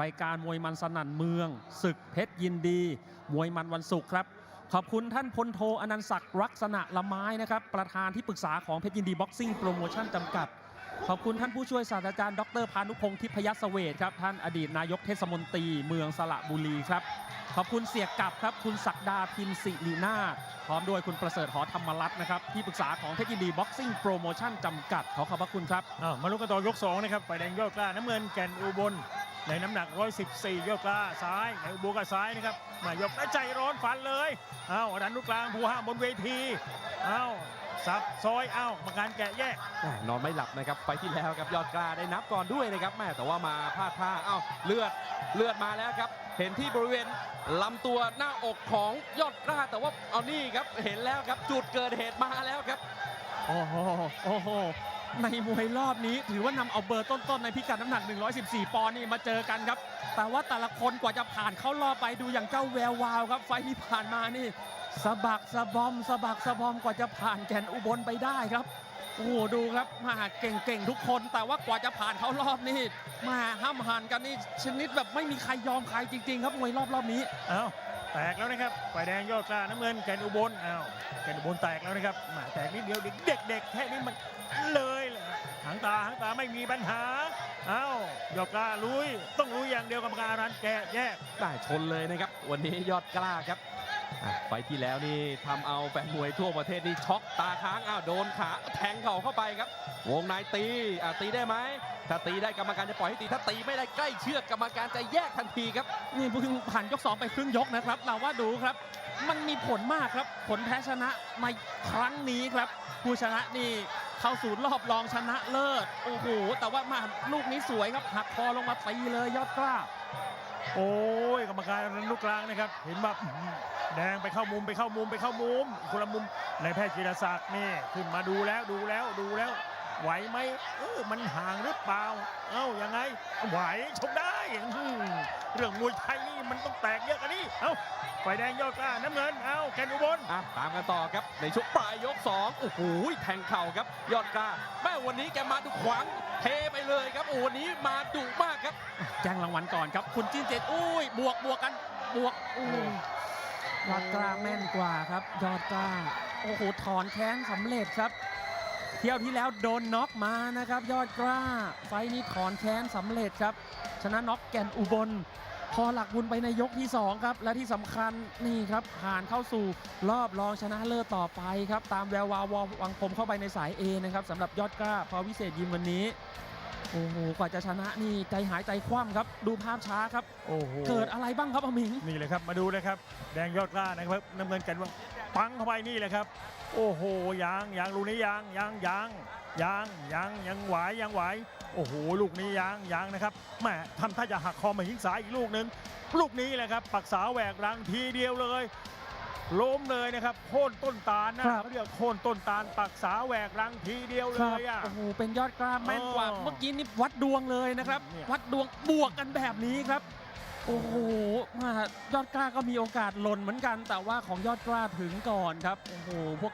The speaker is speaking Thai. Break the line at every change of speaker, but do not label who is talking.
รายการมวยมันสนั่นเมือง ศึกเพชรยินดี มวยมันวันศุกร์ครับขอบคุณท่านพลโทอนันต์ศักดิ์ลักษณะละไม้นะครับ ประธานที่ปรึกษาของเพชรยินดีบ็อกซิ่งโปรโมชั่นจำกัด ขอบคุณท่านผู้ช่วยศาสตราจารย์ดรพานุพงศ์ทิพยเสเวทครับ ท่านอดีตนายกเทศมนตรีเมืองสระบุรีครับ ขอบคุณเสียกับครับ คุณศักดาพิมพ์สิรินาพร้อมด้วยคุณประเสริฐหอธรรมรัตน์นะครับ ที่ปรึกษาของเพชรยินดีบ็อกซิ่งโปรโมชั่นจำกัด ขอขอบพระคุณครับ
มาลุ้นกันต่อยก2นะครับฝ่ายแดงยอดกล้าน้ำเงินแก่นอุบล ในน้ำหนัก 114ยอดกล้าซ้ายในอุบลกับซ้ายนะครับมายกได้ใจร้อนฟันเลยอ้าวดันลูกกลางผู้ห้ามบนเวทีอ้าวสับซอยอ้าวกรรมการแกะแยก
แหม่นอนไม่หลับนะครับไฟล์ที่แล้วครับยอดกล้าได้นับก่อนด้วยนะครับแม่แต่ว่ามาพลาดท่าเอ้าเลือดเลือดมาแล้วครับ เห็นที่บริเวณลำตัวหน้าอกของยอดกล้าแต่ว่าเอานี่ครับเห็นแล้วครับจุดเกิดเหตุมาแล้วครับ
โอ้โหโอ้โห ในมวยรอบนี้ถือว่านำเอาเบอร์ต้นๆในพิกัดน้ำหนัก 114 ปอนด์นี่มาเจอกันครับ แต่ว่าแต่ละคนกว่าจะผ่านเข้ารอบไปดูอย่างเจ้าแวววาวครับ ไฟล์ที่ผ่านมานี่สะบักสะบอมสะบักสะบอมกว่าจะผ่านแก่นอุบลไปได้ครับโอ้โหดูครับมาเก่งๆทุกคน แต่ว่ากว่าจะผ่านเข้ารอบนี่มาห้ามหันกันนี่ชนิดแบบไม่มีใครยอมใครจริง ๆ ครับมวยรอบรอบนี้
อ้าว แตกแล้วนะครับฝ่ายแดงยอดกล้าน้ำเงินแกนอุบลอ้าวแกนอุบลแตกแล้วนะครับมาแตกนิดเดียวเด็กๆเด็กแค่นี้มันเลยเหรอหางตาหางตาไม่มีปัญหาอ้าวยอดกล้าลุยต้องลุยอย่างเดียวกรรมการรันแกะแยก
ได้ชนเลยนะครับ วันนี้ยอดกล้าครับ อะไฟล์ที่แล้วนี่ทำเอาแฟนมวยทั่วประเทศนี่ช็อกตาค้างอ้าวโดนขาแทงเข่าเข้าไปครับ วงในตีอะตีได้ไหมถ้าตีได้กรรมการจะปล่อยให้ตีถ้าตีไม่ได้ใกล้เชือกกรรมการจะแยกทันทีครับ
นี่เพิ่งผ่านยก2ไปครึ่งยกนะครับ เราว่าดูครับ มันมีผลมากครับ ผลแพ้ชนะในครั้งนี้ครับ ผู้ชนะนี่เข้าสู่รอบรองชนะเลิศ โอ้โห แต่ว่ามาลูกนี้สวยครับหักคอลงมาตีเลยยอดกล้า
โอ้ยกรรมการลูกกลางนะครับ เห็นแบบแดงไปเข้ามุมไปเข้ามุมไปเข้ามุมคนละมุมในแพทย์จิรศักดิ์นี่ขึ้นมาดูแล้วดูแล้วดูแล้ว ไหวไหมเออมันห่างหรือเปล่า เอ้ายังไง ไหวชกได้เรื่องมวยไทยนี่มันต้องแตกเยอะกันนี่เอ้าไฟแดงยอดกล้าน้ำเงิน เอ้าแกนอุบล
อะตามกันต่อครับในช่วงปลายยก2โอ้โหแทงเข่าครับ ยอดกล้าแม่วันนี้แกมาดูขวางเทไปเลยครับโอ้วันนี้มาดุมากครับ
แจ้งรางวัลก่อนครับ คุณจิ้นเจ็ดอุ้ยบวกบวกกันบวกอุ้ยยอดกล้าแม่นกว่าครับ ยอดกล้าโอ้โหถอนแข้งสำเร็จครับ เที่ยวที่แล้วโดนน็อกมานะครับ ยอดกล้า ไฟนี้ถอนแค้นสำเร็จครับ ชนะน็อกแก่นอุบลพอหลักบุญไปในยกที่ 2 ครับ และที่สำคัญนี่ครับผ่านเข้าสู่รอบรองชนะเลิศต่อไปครับ ตามแวววาววังคมเข้าไปในสาย A นะครับสำหรับยอดกล้าพอวิเศษยิมวันนี้ โอ้โห กว่าจะชนะนี่ใจหายใจคว่ำครับ ดูภาพช้าครับ
โอ้โห
เกิดอะไรบ้างครับอมิง
นี่เลยครับ มาดูเลยครับ แดงยอดกล้านะครับ น้ำเงินกันว่าปังเข้าไปนี่แหละครับ โอ้โห ยาง ยางลูกนี้ยาง ยาง ยาง ยาง ยาง ยังไหว ยังไหว โอ้โห ลูกนี้ยาง ยางนะครับแหมทำท่าจะหักคอมาหิ้งสายอีกลูกหนึ่งลูกนี้แหละครับ ปักษาแหวกรังทีเดียวเลย ล้มเลยนะครับโค่นต้นตาลนะครับ เขาเรียกโค่นต้นตาลปักษาแหวกรังทีเดียวเลยอะ
โอ้โห เป็นยอดกล้าแม่นกว่า
เออ
เมื่อกี้นี่วัดดวงเลยนะครับ
เนี่ย
วัดดวงบวกกันแบบนี้ครับ โอ้โหมายอดกล้าก็มีโอกาสหล่นเหมือนกัน แต่ว่าของยอดกล้าถึงก่อนครับ โอ้โห พวก